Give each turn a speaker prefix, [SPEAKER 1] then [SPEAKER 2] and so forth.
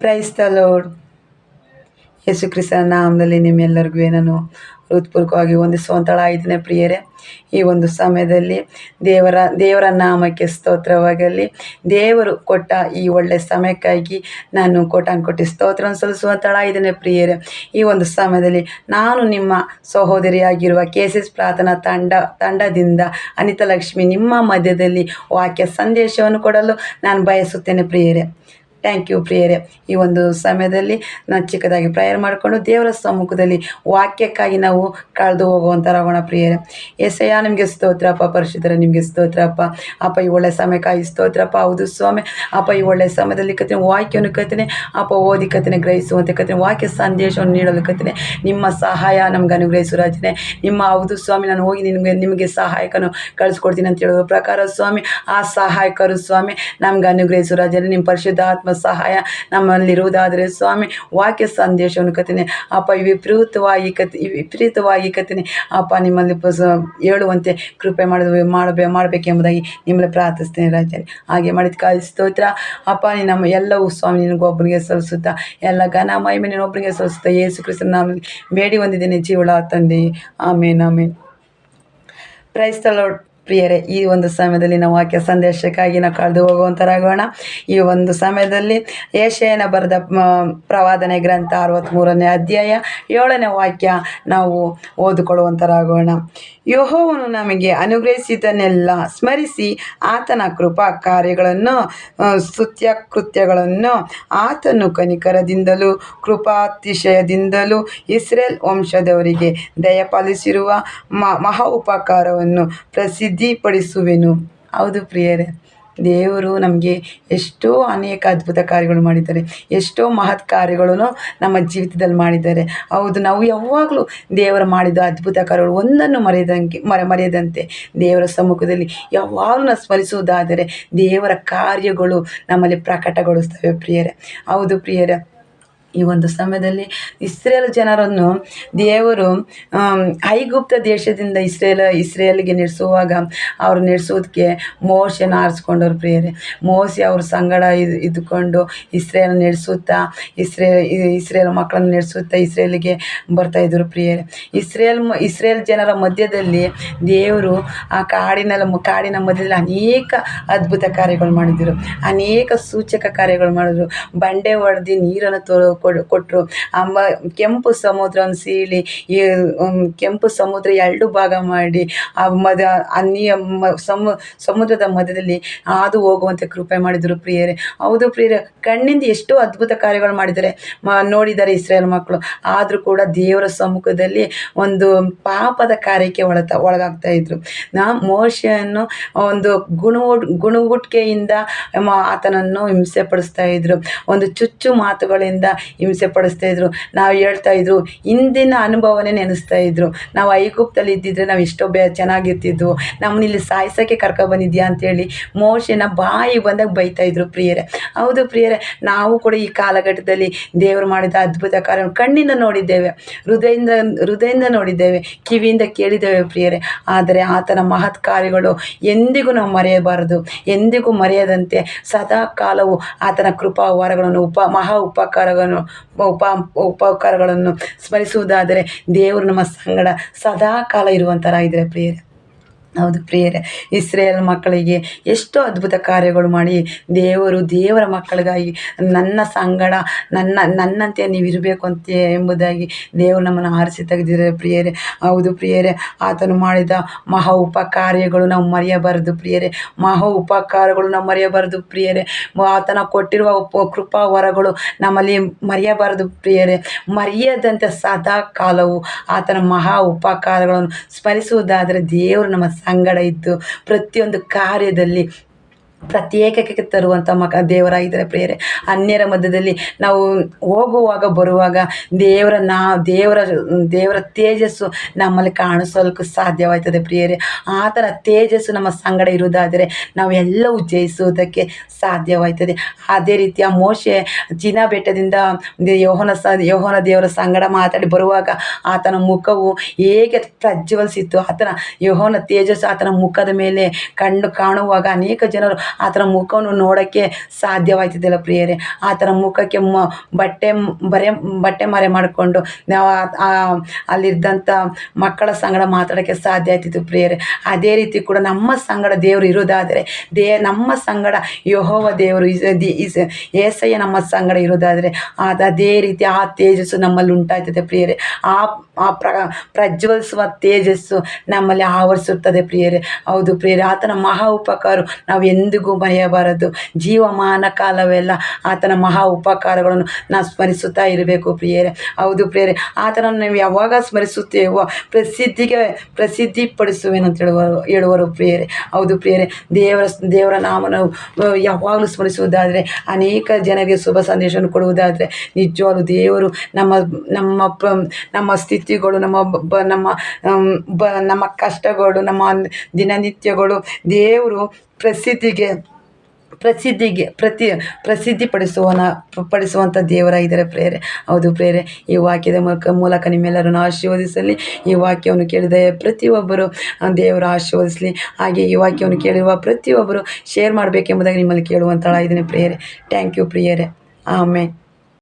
[SPEAKER 1] Praise the load ಯೇಸು ಕ್ರಿಸ್ತನ ನಾಮದಲ್ಲಿ ನಿಮ್ಮೆಲ್ಲರಿಗೂ ನಾನು ಹೃತ್ಪೂರ್ವಕವಾಗಿ ಹೊಂದಿಸುವಂತಳ ಐದನೇ ಪ್ರಿಯರೇ. ಈ ಒಂದು ಸಮಯದಲ್ಲಿ ದೇವರ ದೇವರ ನಾಮಕ್ಕೆ ಸ್ತೋತ್ರವಾಗಲಿ. ದೇವರು ಕೊಟ್ಟ ಈ ಒಳ್ಳೆಯ ಸಮಯಕ್ಕಾಗಿ ನಾನು ಕೋಟಾನುಕೋಟಿ ಸ್ತೋತ್ರವನ್ನು ಐದನೇ ಪ್ರಿಯರೇ. ಈ ಒಂದು ಸಮಯದಲ್ಲಿ ನಾನು ನಿಮ್ಮ ಸಹೋದರಿಯಾಗಿರುವ ಕೆ ಎಸ್ ಎಸ್ ಪ್ರಾರ್ಥನಾ ತಂಡ, ತಂಡದಿಂದ ಅನಿತಾ ಲಕ್ಷ್ಮಿ ನಿಮ್ಮ ಮಧ್ಯದಲ್ಲಿ ವಾಕ್ಯ ಸಂದೇಶವನ್ನು ಕೊಡಲು ನಾನು ಬಯಸುತ್ತೇನೆ ಪ್ರಿಯರೇ. ಥ್ಯಾಂಕ್ ಯು ಪ್ರಿಯರೇ. ಈ ಒಂದು ಸಮಯದಲ್ಲಿ ನಾನು ಚಿಕ್ಕದಾಗಿ ಪ್ರೇಯರ್ ಮಾಡಿಕೊಂಡು ದೇವರ ಸಮ್ಮುಖದಲ್ಲಿ ವಾಕ್ಯಕ್ಕಾಗಿ ನಾವು ಕಳೆದು ಹೋಗುವಂಥರಾಗೋಣ ಪ್ರಿಯರೇ. ಎಸೆಯ ನಿಮಗೆ ಸ್ತೋತ್ರಪ್ಪ ಪರಿಶುದ್ಧರ, ನಿಮಗೆ ಸ್ತೋತ್ರಪ್ಪ ಅಪ್ಪ. ಈ ಒಳ್ಳೆ ಸಮಯಕ್ಕಾಗಿ ಸ್ತೋತ್ರಪ್ಪ ಹೌದು ಸ್ವಾಮಿ. ಅಪ್ಪ, ಈ ಒಳ್ಳೆ ಸಮಯದಲ್ಲಿ ಕತ್ತಿನ ವಾಕ್ಯವನ್ನು ಕತ್ತಿನಿ ಅಪ್ಪ, ಓದಿ ಕತ್ತಿನ ಗ್ರಹಿಸುವಂತೆ ಕತ್ತಿನ ವಾಕ್ಯ ಸಂದೇಶವನ್ನು ನೀಡಲು ಕತ್ತಿನಿ ನಿಮ್ಮ ಸಹಾಯ ನಮ್ಗೆ ಅನುಗ್ರಹಿಸು ರಾಜನೆ. ನಿಮ್ಮ, ಹೌದು ಸ್ವಾಮಿ, ನಾನು ಹೋಗಿ ನಿಮಗೆ ನಿಮಗೆ ಸಹಾಯಕನು ಕಳಿಸ್ಕೊಡ್ತೀನಿ ಅಂತ ಹೇಳುವ ಪ್ರಕಾರ ಸ್ವಾಮಿ, ಆ ಸಹಾಯಕರು ಸ್ವಾಮಿ, ನಮ್ಗೆ ಅನುಗ್ರಹಿಸು ರಾಜನೇ. ನಿಮ್ಮ ಪರಿಶುದ್ಧ ಆತ್ಮ ಸಹಾಯ ನಮ್ಮಲ್ಲಿರುವುದಾದರೆ ಸ್ವಾಮಿ, ವಾಕ್ಯ ಸಂದೇಶವನ್ನು ಕತ್ತೀನಿ. ಅಪ್ಪ, ವಿಪರೀತವಾಗಿ ಕತ್ ವಿಪರೀತವಾಗಿ ಕತ್ತೀನಿ. ಅಪ್ಪ, ನಿಮ್ಮಲ್ಲಿ ಹೇಳುವಂತೆ ಕೃಪೆ ಮಾಡಿದ ಮಾಡಬೇ, ಮಾಡಬೇಕೆಂಬುದಾಗಿ ನಿಮ್ಮಲ್ಲಿ ಪ್ರಾರ್ಥಿಸ್ತೇನೆ ರಾಜ್ಯ ಹಾಗೆ ಮಾಡಿದ ಕಾಲ ಸ್ತೋತ್ರ. ಅಪ್ಪ ನಮ್ಮ ಎಲ್ಲವೂ ಸ್ವಾಮಿ ನಿನಗೊಬ್ಬನಿಗೆ ಸಲ್ಲಿಸುತ್ತಾ, ಎಲ್ಲ ಘನ ಮಹಿಮೆ ನೀನೊಬ್ಬನಿಗೆ ಸಲ್ಲಿಸುತ್ತಾ, ಯೇಸು ಕ್ರಿಸ್ತನ ಬೇಡಿ ಹೊಂದಿದ್ದೇನೆ, ಜೀವಳ ತಂದೆ. ಆಮೇನ್ ಆಮೇನ್. ಪ್ರೈಸ್ ಪ್ರಿಯರೇ, ಈ ಒಂದು ಸಮಯದಲ್ಲಿ ನಾವು ವಾಕ್ಯ ಸಂದೇಶಕ್ಕಾಗಿ ನಾವು ಕಳೆದು ಹೋಗುವಂಥರಾಗೋಣ ಈ ಒಂದು ಸಮಯದಲ್ಲಿ ಏಷಯನ ಬರೆದ ಪ್ರವಾದನೆ ಗ್ರಂಥ ಅರವತ್ತ್ಮೂರನೇ ಅಧ್ಯಾಯ ಏಳನೇ ವಾಕ್ಯ ನಾವು ಓದಿಕೊಳ್ಳುವಂಥರಾಗೋಣ ಯೋಹೋವನ್ನು ನಮಗೆ ಅನುಗ್ರಹಿಸಿದ್ದನ್ನೆಲ್ಲ ಸ್ಮರಿಸಿ ಆತನ ಕೃಪಾ ಕಾರ್ಯಗಳನ್ನು ಸ್ತುತ್ಯ ಕೃತ್ಯಗಳನ್ನು ಆತನು ಕನಿಕರದಿಂದಲೂ, ಕೃಪಾತಿಶಯದಿಂದಲೂ ಇಸ್ರೇಲ್ ವಂಶದವರಿಗೆ ದಯಪಾಲಿಸಿರುವ ಮಹಾ ಉಪಕಾರವನ್ನು ಪ್ರಸಿದ್ಧಿಪಡಿಸುವೆನು ಹೌದು ಪ್ರಿಯರೇ, ದೇವರು ನಮಗೆ ಎಷ್ಟೋ ಅನೇಕ ಅದ್ಭುತ ಕಾರ್ಯಗಳು ಮಾಡಿದ್ದಾರೆ, ಎಷ್ಟೋ ಮಹತ್ ಕಾರ್ಯಗಳನ್ನು ನಮ್ಮ ಜೀವಿತದಲ್ಲಿ ಮಾಡಿದ್ದಾರೆ. ಹೌದು, ನಾವು ಯಾವಾಗಲೂ ದೇವರು ಮಾಡಿದ ಅದ್ಭುತ ಕಾರ್ಯಗಳು ಒಂದನ್ನು ಮರೆಯದಂಗೆ, ಮರೆ, ಮರೆಯದಂತೆ ದೇವರ ಸಮ್ಮುಖದಲ್ಲಿ ಯಾವಾಗಲೂ ನಾವು ಸ್ಮರಿಸುವುದಾದರೆ ದೇವರ ಕಾರ್ಯಗಳು ನಮ್ಮಲ್ಲಿ ಪ್ರಕಟಗೊಳಿಸ್ತವೆ ಪ್ರಿಯರೇ. ಹೌದು ಪ್ರಿಯರೇ ಈ ಒಂದು ಸಮಯದಲ್ಲಿ ಇಸ್ರೇಲ್ ಜನರನ್ನು ದೇವರು ಐಗುಪ್ತ ದೇಶದಿಂದ ಇಸ್ರೇಲ್, ಇಸ್ರೇಲ್ಗೆ ನಡೆಸುವಾಗ ಅವರು ನಡೆಸೋದಕ್ಕೆ ಮೋಶನ ಆರಿಸ್ಕೊಂಡವ್ರು ಪ್ರಿಯರೇ. ಮೋಸಿ ಅವ್ರ ಸಂಗಡ ಇದು, ಇದ್ದುಕೊಂಡು ಇಸ್ರೇಲ್ ನಡೆಸುತ್ತಾ ಇಸ್ರೇಲ್ ಇಸ್ರೇಲ್ ಮಕ್ಕಳನ್ನು ನಡೆಸುತ್ತಾ ಇಸ್ರೇಲಿಗೆ ಬರ್ತಾಯಿದ್ರು ಪ್ರಿಯರೇ. ಇಸ್ರೇಲ್ ಇಸ್ರೇಲ್ ಜನರ ಮಧ್ಯದಲ್ಲಿ ದೇವರು ಆ ಕಾಡಿನಲ್ಲಿ ಕಾಡಿನ ಮಧ್ಯದಲ್ಲಿ ಅನೇಕ ಅದ್ಭುತ ಕಾರ್ಯಗಳು ಮಾಡಿದರು. ಅನೇಕ ಸೂಚಕ ಕಾರ್ಯಗಳು ಮಾಡಿದ್ರು. ಬಂಡೆ ಒಡೆದು ನೀರನ್ನು ತೋ ಕೊಡ್ ಕೊಟ್ಟರು ಅಮ್ಮ, ಕೆಂಪು ಸಮುದ್ರವನ್ನು ಸೀಳಿ, ಈ ಕೆಂಪು ಸಮುದ್ರ ಎರಡು ಭಾಗ ಮಾಡಿ, ಆ ಮದ ಅನ್ಯ ಸಮುದ್ರದ ಮಧ್ಯದಲ್ಲಿ ಹಾದು ಹೋಗುವಂತೆ ಕೃಪೆ ಮಾಡಿದರು ಪ್ರಿಯರೇ. ಹೌದು ಪ್ರಿಯರೇ, ಕಣ್ಣಿಂದ ಎಷ್ಟೋ ಅದ್ಭುತ ಕಾರ್ಯಗಳು ಮಾಡಿದ್ದಾರೆ. ಮ ನೋಡಿದ್ದಾರೆ ಇಸ್ರೇಲ್ ಮಕ್ಕಳು. ಆದರೂ ಕೂಡ ದೇವರ ಸಮ್ಮುಖದಲ್ಲಿ ಒಂದು ಪಾಪದ ಕಾರ್ಯಕ್ಕೆ ಒಳತ, ಒಳಗಾಗ್ತಾ ಇದ್ರು. ನಾ, ಮೋಶೆಯನ್ನು ಒಂದು ಗುಣ ಗುಣಗುಟ್ಕೆಯಿಂದ ಆತನನ್ನು ಹಿಂಸೆ ಪಡಿಸ್ತಾ ಇದ್ರು. ಒಂದು ಚುಚ್ಚು ಮಾತುಗಳಿಂದ ಹಿಂಸೆ ಪಡಿಸ್ತಾ ಇದ್ರು, ನಾವು ಹೇಳ್ತಾ ಇದ್ರು ಹಿಂದಿನ ಅನುಭವನೇ ನೆನೆಸ್ತಾ ಇದ್ರು. ನಾವು ಐಗುಪ್ತಲ್ಲಿ ಇದ್ದಿದ್ರೆ ನಾವು ಎಷ್ಟೋ ಬೇ, ಚೆನ್ನಾಗಿರ್ತಿದ್ವು. ನಮ್ಮನ್ನ ಇಲ್ಲಿ ಸಾಯಿಸೋಕ್ಕೆ ಕರ್ಕೊ ಬಂದಿದ್ಯಾ ಅಂತೇಳಿ ಮೋಶನ ಬಾಯಿ ಬಂದಾಗ ಬೈತಾ ಇದ್ರು ಪ್ರಿಯರೇ. ಹೌದು ಪ್ರಿಯರೇ, ನಾವು ಕೂಡ ಈ ಕಾಲಘಟ್ಟದಲ್ಲಿ ದೇವರು ಮಾಡಿದ ಅದ್ಭುತ ಕಾರ್ಯ ಕಣ್ಣಿಂದ ನೋಡಿದ್ದೇವೆ, ಹೃದಯದಿಂದ ಹೃದಯದಿಂದ ನೋಡಿದ್ದೇವೆ, ಕಿವಿಯಿಂದ ಕೇಳಿದ್ದೇವೆ ಪ್ರಿಯರೇ. ಆದರೆ ಆತನ ಮಹತ್ ಕಾರ್ಯಗಳು ಎಂದಿಗೂ ನಾವು ಮರೆಯಬಾರದು, ಎಂದಿಗೂ ಮರೆಯದಂತೆ ಸದಾ ಕಾಲವು ಆತನ ಕೃಪಾ ವರಗಳನ್ನು ಉಪ, ಮಹಾ ಉಪಕಾರಗಳನ್ನು ಉಪ ಉಪಕಾರಗಳನ್ನು ಸ್ಮರಿಸುವುದಾದರೆ ದೇವರು ನಮ್ಮ ಸಂಗಡ ಸದಾ ಕಾಲ ಇರುವಂಥರಾಗಿದ್ದಾರೆ ಪ್ರಿಯರೇ. ಹೌದು ಪ್ರಿಯರೇ, ಇಸ್ರೇಲ್ ಮಕ್ಕಳಿಗೆ ಎಷ್ಟು ಅದ್ಭುತ ಕಾರ್ಯಗಳು ಮಾಡಿ ದೇವರು ದೇವರ ಮಕ್ಕಳಿಗಾಗಿ ನನ್ನ ಸಂಗಡ ನನ್ನ, ನನ್ನಂತೆ ನೀವು ಇರಬೇಕು ಅಂತ ಎಂಬುದಾಗಿ ದೇವರು ನಮ್ಮನ್ನು ಆರಿಸಿ ತೆಗೆದಿದ್ದಾರೆ ಪ್ರಿಯರೇ. ಹೌದು ಪ್ರಿಯರೇ, ಆತನು ಮಾಡಿದ ಮಹಾ ಉಪಕಾರ್ಯಗಳು ನಾವು ಮರೆಯಬಾರದು ಪ್ರಿಯರೇ. ಮಹಾ ಉಪಕಾರಗಳು ನಾವು ಮರೆಯಬಾರದು ಪ್ರಿಯರೇ. ಆತನ ಕೊಟ್ಟಿರುವ ಉಪ ಕೃಪಾ ವರಗಳು ನಮ್ಮಲ್ಲಿ ಮರೆಯಬಾರದು ಪ್ರಿಯರೇ. ಮರೆಯದಂತೆ ಸದಾ ಕಾಲವು ಆತನ ಮಹಾ ಉಪಕಾರಗಳನ್ನು ಸ್ಮರಿಸುವುದಾದರೆ ದೇವರು ನಮ್ಮ ಸಂಗಡ ಇದ್ದು ಪ್ರತಿಯೊಂದು ಕಾರ್ಯದಲ್ಲಿ ಪ್ರತ್ಯೇಕಕ್ಕೆ ತರುವಂಥ ಮಕ ದೇವರಾಗಿದ್ದಾರೆ ಪ್ರಿಯರೇ. ಅನ್ಯರ ಮಧ್ಯದಲ್ಲಿ ನಾವು ಹೋಗುವಾಗ, ಬರುವಾಗ ದೇವರ ನಾ ದೇವರ ದೇವರ ತೇಜಸ್ಸು ನಮ್ಮಲ್ಲಿ ಕಾಣಿಸೋದಕ್ಕೂ ಸಾಧ್ಯವಾಯ್ತದೆ ಪ್ರಿಯರೇ. ಆತನ ತೇಜಸ್ಸು ನಮ್ಮ ಸಂಗಡ ಇರುವುದಾದರೆ ನಾವೆಲ್ಲವೂ ಜಯಿಸುವುದಕ್ಕೆ ಸಾಧ್ಯವಾಯ್ತದೆ. ಅದೇ ರೀತಿಯ ಆ ಮೋಶೆ ಚೀನಾ ಬೆಟ್ಟದಿಂದ ಯೋಹನ ಸ, ಯೋಹನ ದೇವರ ಸಂಗಡ ಮಾತಾಡಿ ಬರುವಾಗ ಆತನ ಮುಖವು ಹೇಗೆ ಪ್ರಜ್ವಲಿಸಿತ್ತು. ಆತನ, ಯೋಹನ ತೇಜಸ್ಸು ಆತನ ಮುಖದ ಮೇಲೆ ಕಣ್ಣು ಕಾಣುವಾಗ ಅನೇಕ ಜನರು ಆತನ ಮುಖವನ್ನು ನೋಡೋಕ್ಕೆ ಸಾಧ್ಯವಾಯ್ತಿದ್ದಿಲ್ಲ ಪ್ರಿಯರೇ. ಆತನ ಮುಖಕ್ಕೆ ಮ, ಬಟ್ಟೆ ಬರೆ, ಬಟ್ಟೆ ಮರೆ ಮಾಡಿಕೊಂಡು ನಾವು ಆ- ಆ- ಅಲ್ಲಿದ್ದಂಥ ಮಕ್ಕಳ ಸಂಗಡ ಮಾತಾಡೋಕ್ಕೆ ಸಾಧ್ಯ ಆಯ್ತಿತ್ತು ಪ್ರಿಯರೇ. ಅದೇ ರೀತಿ ಕೂಡ ನಮ್ಮ ಸಂಗಡ ದೇವರು ಇರೋದಾದರೆ ದೇ, ನಮ್ಮ ಸಂಗಡ ಯಹೋವ ದೇವರು ಇಸ್ ಏಸಯ್ಯ ನಮ್ಮ ಸಂಗಡ ಇರೋದಾದರೆ ಅದು ಅದೇ ರೀತಿ ಆ ತೇಜಸ್ಸು ನಮ್ಮಲ್ಲಿ ಉಂಟಾಯ್ತದೆ ಪ್ರಿಯರೇ. ಆ ಆ ಪ್ರ, ಪ್ರಜ್ವಲಿಸುವ ತೇಜಸ್ಸು ನಮ್ಮಲ್ಲಿ ಆವರಿಸುತ್ತದೆ ಪ್ರಿಯರೇ. ಹೌದು ಪ್ರಿಯರೇ, ಆತನ ಮಹಾ ಉಪಕಾರ ನಾವು ಎಂದಿಗೂ ಮರೆಯಬಾರದು ಜೀವಮಾನ ಕಾಲವೆಲ್ಲ ಆತನ ಮಹಾ ಉಪಕಾರಗಳನ್ನು ನಾವು ಸ್ಮರಿಸುತ್ತಾ ಇರಬೇಕು ಪ್ರಿಯರೇ. ಹೌದು ಪ್ರಿಯರೇ, ಆತನನ್ನು ನಾವು ಯಾವಾಗ ಸ್ಮರಿಸುತ್ತೇವೋ ಪ್ರಸಿದ್ಧಿಗೆ ಪ್ರಸಿದ್ಧಿ ಪಡಿಸುವೆನಂತ ಹೇಳುವರು ಹೇಳುವರು ಪ್ರಿಯರೇ. ಹೌದು ಪ್ರಿಯರೇ, ದೇವರ ದೇವರ ನಾಮನ ಯಾವಾಗಲೂ ಸ್ಮರಿಸುವುದಾದರೆ, ಅನೇಕ ಜನರಿಗೆ ಶುಭ ಸಂದೇಶವನ್ನು ಕೊಡುವುದಾದರೆ, ನಿಜವಾಗ್ಲೂ ದೇವರು ನಮ್ಮ ನಮ್ಮ ನಮ್ಮ ಸ್ಥಿತಿಗಳು, ನಮ್ಮ ಬ ನಮ್ಮ ಬ, ನಮ್ಮ ಕಷ್ಟಗಳು, ನಮ್ಮ ದಿನನಿತ್ಯಗಳು ದೇವರು ಪ್ರಸಿದ್ಧಿಗೆ ಪ್ರಸಿದ್ಧಿಗೆ, ಪ್ರತಿ ಪ್ರಸಿದ್ಧಿ ಪಡಿಸುವನ ಪಡಿಸುವಂಥ ದೇವರಾಗಿದ್ದಾರೆ ಪ್ರೇರೆ. ಹೌದು ಪ್ರೇರೆ, ಈ ವಾಕ್ಯದ ಮೂಲಕ ಮೂಲಕ ನಿಮ್ಮೆಲ್ಲರನ್ನು ಆಶೀರ್ವದಿಸಲಿ. ಈ ವಾಕ್ಯವನ್ನು ಕೇಳಿದ ಪ್ರತಿಯೊಬ್ಬರು ದೇವರು ಆಶೀರ್ವದಿಸಲಿ. ಹಾಗೆ ಈ ವಾಕ್ಯವನ್ನು ಕೇಳಿರುವ ಪ್ರತಿಯೊಬ್ಬರು ಶೇರ್ ಮಾಡಬೇಕೆಂಬುದಾಗಿ ನಿಮ್ಮಲ್ಲಿ ಕೇಳುವಂತಳ ಇದ್ದೀನಿ ಪ್ರೇಯರೆ ಥ್ಯಾಂಕ್ ಯು ಪ್ರಿಯರೇ. ಆಮೇಲೆ